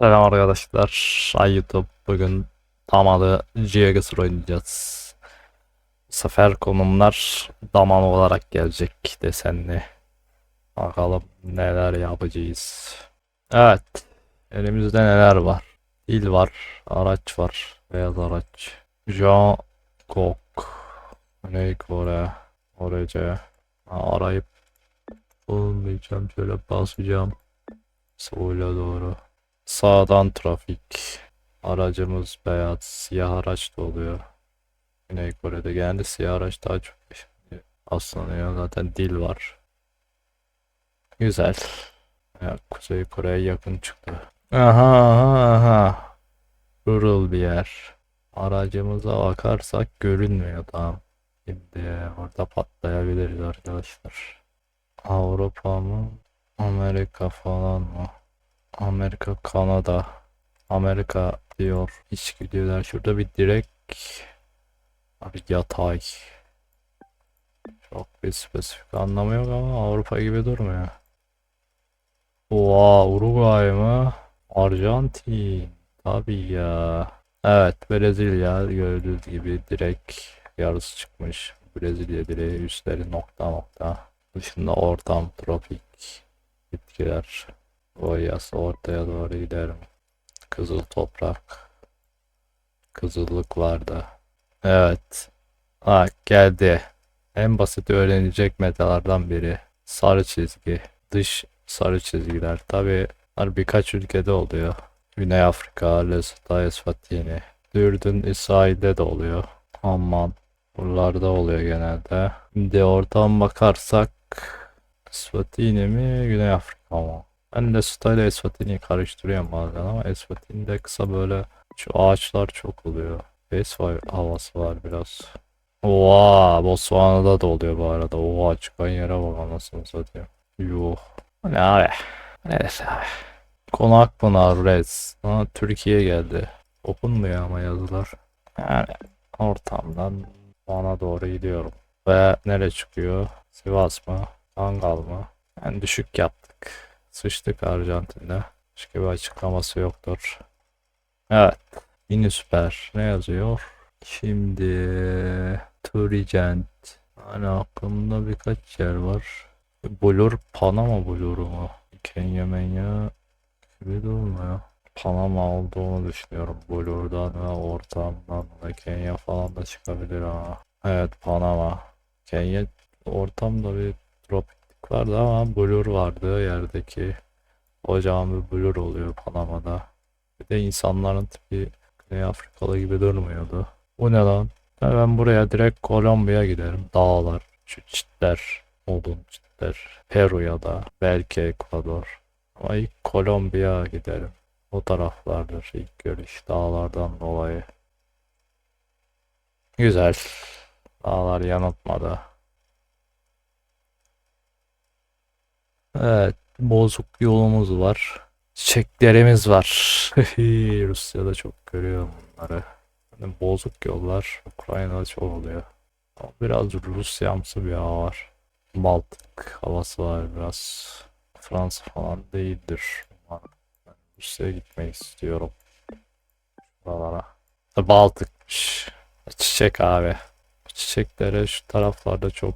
Selam arkadaşlar. Ay YouTube bugün Damalı Geogesir oynayacağız. Bu sefer konumlar daman olarak gelecek desenli. Bakalım neler yapacağız. Evet. Elimizde neler var? Dil var. Araç var. Beyaz araç. Jean Gok. Güney Kore. Korece. Ha, Arayıp bulmayacağım. Şöyle basacağım. Sola doğru. Sağdan trafik. Aracımız beyaz. Siyah araç da oluyor. Güney Kore'de genelde siyah araç daha çok aslanıyor. Zaten dil var. Güzel. Ya, Kuzey Kore'ye yakın çıktı. Aha aha aha. Rural bir yer. Aracımıza bakarsak görünmüyor tamam. Şimdi orada patlayabiliriz arkadaşlar. Avrupa mı? Amerika falan mı? Amerika, Kanada, Amerika diyor. Hiç gidiyorlar. Şurada bir direk. Abi yatay. Çok bir spesifik anlamı yok ama Avrupa gibi durmuyor. Oha Uruguay mı? Arjantin. Tabii ya. Evet Brezilya gördüğünüz gibi direkt yarısı çıkmış. Brezilya direği üstleri nokta nokta. Dışında ortam tropik bitkiler. Boyası ortaya doğru giderim. Kızıl toprak. Kızıllık vardı. Evet. Ha geldi. En basit öğrenecek metalardan biri. Sarı çizgi. Dış sarı çizgiler. Tabi birkaç ülkede oluyor. Güney Afrika, Lesotho, Eswatini. Ürdün, İsrail'de de oluyor. Amman. Buralarda oluyor genelde. Şimdi oradan bakarsak Eswatini mi, Güney Afrika mı? Ben de Suta ile Eswatini'yi karıştırıyorum bazen ama Eswatini'de kısa böyle şu ağaçlar çok oluyor. Face havası var biraz. Oha, Botswana'da da oluyor bu arada. Oha çıkan yere bak anasını satayım. Yuh. Ne abi? Neyse abi. Konakpınar Reds. Ha, Türkiye geldi. Okunmuyor ama yazılar. Yani ortamdan bana doğru gidiyorum. Ve nere çıkıyor? Sivas mı? Kangal mı? Yani düşük yaptık. Sıçtık Arjantin'de. Başka bir açıklaması yoktur. Evet. Yine süper. Ne yazıyor? Şimdi Turigent. Hani aklımda birkaç yer var. Blur Panama Blur'u mu? Kenya Menya gibi durmuyor. Panama olduğunu düşünüyorum. Blur'dan ve ortamdan da Kenya falan da çıkabilir ha. Evet Panama. Kenya ortamda bir tropiklik vardı ama blur vardı yerdeki. Kocaman bir blur oluyor Panama'da. Bir de insanların tipi Güney Afrikalı gibi durmuyordu. Bu ne lan? Ben buraya direkt Kolombiya'ya giderim. Dağlar, şu çitler, odun çitler. Peru ya da belki Ekvador. Ama ilk Kolombiya giderim. O taraflardır ilk görüş dağlardan dolayı. Güzel. Dağlar yanıltmadı. Evet, bozuk yolumuz var. Çiçeklerimiz var. Rusya'da çok görüyorum bunları. Yani bozuk yollar Ukrayna'da çok oluyor. Ama biraz Rusyamsı bir hava var. Baltık havası var biraz. Fransa falan değildir. Ben Rusya'ya gitmeyi istiyorum. Buralara. Baltıkmış. Çiçek abi. Çiçeklere şu taraflarda çok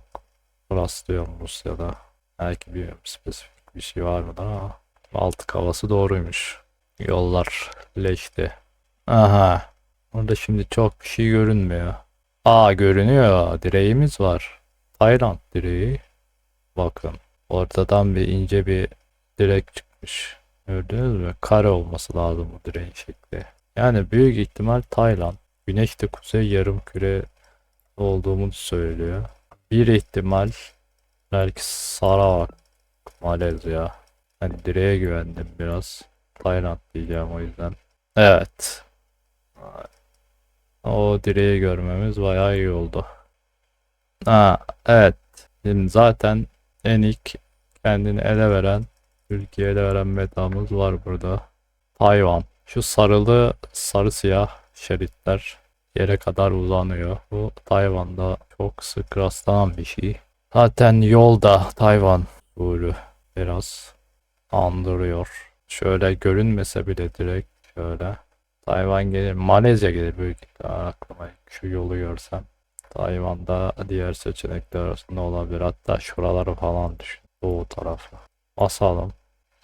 rastlıyorum Rusya'da. Belki bir spesifik bir şey var mı ama Baltık havası doğruymuş. Yollar leşti. Aha. Orada şimdi çok bir şey görünmüyor. Aa görünüyor. Direğimiz var. Tayland direği. Bakın. Ortadan bir ince bir direk çıkmış. Gördünüz mü? Kare olması lazım bu direğin şekli. Yani büyük ihtimal Tayland. Güneş de kuzey yarım küre olduğumu söylüyor. Bir ihtimal belki Sarawak, Malezya. Hani direğe güvendim biraz. Tayland diyeceğim o yüzden. Evet. O direği görmemiz bayağı iyi oldu. Ha, evet. Şimdi zaten en ilk kendini ele veren, Türkiye'ye ele veren metamız var burada. Tayvan. Şu sarılı, sarı siyah şeritler yere kadar uzanıyor. Bu Tayvan'da çok sık rastlanan bir şey. Zaten yolda Tayvan usulü biraz andırıyor. Şöyle görünmese bile direkt şöyle. Tayvan gelir. Malezya gelir büyük aklıma. Şu yolu görsem. Tayvan'da diğer seçenekler arasında olabilir. Hatta şuraları falan düşün. Doğu tarafı. Basalım.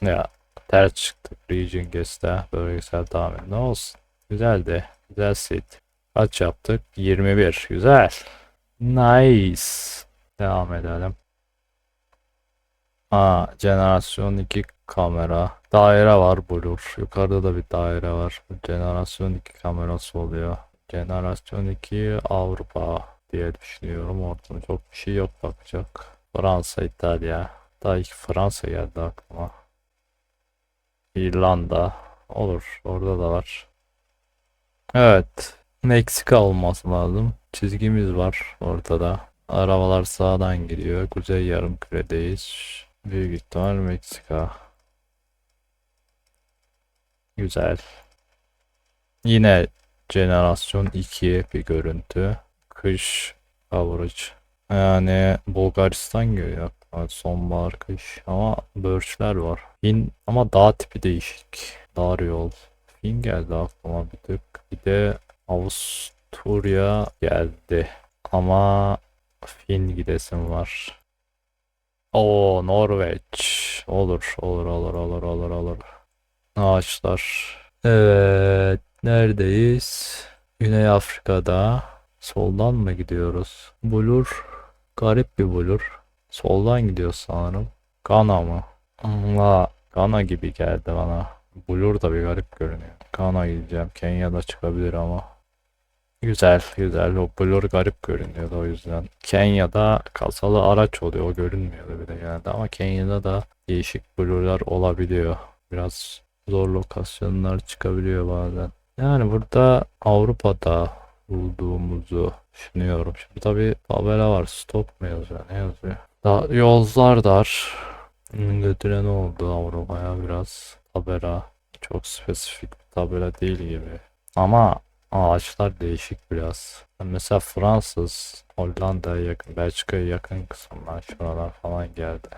Ya ters çıktık. Region Guest'e bölgesel tahmin. Ne olsun. Güzeldi. Güzel seed. Kaç yaptık? 21. Güzel. Nice. Devam edelim. Aa, Jenerasyon 2 kamera. Daire var blur. Yukarıda da bir daire var. Jenerasyon 2 kamerası oluyor. Jenerasyon 2 Avrupa diye düşünüyorum. Ortada çok bir şey yok bakacak. Fransa, İtalya. Daha ilk Fransa geldi aklıma. İrlanda. Olur. Orada da var. Evet. Meksika olması lazım. Çizgimiz var ortada. Arabalar sağdan gidiyor. Kuzey yarımküredeyiz. Büyük ihtimal Meksika. Güzel. Yine jenerasyon 2 bir görüntü. Kış coverage. Yani Bulgaristan geliyor. aklıma. Sonbahar kış ama börçler var. Fin ama dağ tipi değişik. Dar yol. Fin geldi aklıma bir tık. Bir de Avusturya geldi. Ama Fin gidesim var. O Norveç. Olur, olur, olur, olur, olur, olur. Ağaçlar. Evet, neredeyiz? Güney Afrika'da. Soldan mı gidiyoruz? Blur. Garip bir blur. Soldan gidiyoruz sanırım. Gana mı? Allah, Gana gibi geldi bana. Blur da bir garip görünüyor. Gana gideceğim. Kenya'da çıkabilir ama. Güzel, güzel. Blur garip görünüyordu o yüzden. Kenya'da kasalı araç oluyor. O görünmüyordu bir de genelde. Ama Kenya'da da değişik blurlar olabiliyor. Biraz zor lokasyonlar çıkabiliyor bazen. Yani burada Avrupa'da bulduğumuzu düşünüyorum. Şimdi tabii tabela var. Stop mu yazıyor? Ne yazıyor? Da, yollar dar. Götüren oldu Avrupa'ya biraz. Tabela. Çok spesifik bir tabela değil gibi. Ama ağaçlar değişik biraz. Mesela Fransız, Hollanda'ya yakın, Belçika'ya yakın kısımlar şuralar falan geldi.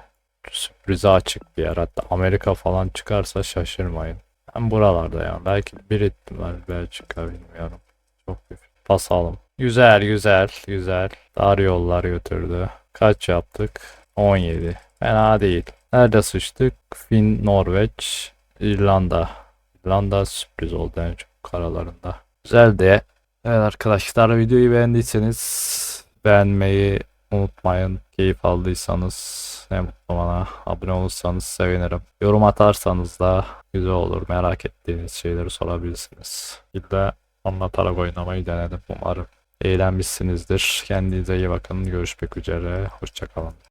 Sürprize açık bir yer. Hatta Amerika falan çıkarsa şaşırmayın. Ben buralarda yani. Belki bir ihtimal Belçika bilmiyorum. Çok büyük. Basalım. Güzel güzel güzel. Dar yollar götürdü. Kaç yaptık? 17. Fena değil. Nerede sıçtık? Fin, Norveç, İrlanda. İrlanda sürpriz oldu en çok karalarında. Güzeldi. Evet arkadaşlar videoyu beğendiyseniz beğenmeyi unutmayın. Keyif aldıysanız ne mutlu bana. Abone olursanız sevinirim. Yorum atarsanız da güzel olur. Merak ettiğiniz şeyleri sorabilirsiniz. De anlatarak oynamayı denedim. Umarım eğlenmişsinizdir. Kendinize iyi bakın. Görüşmek üzere. Hoşçakalın.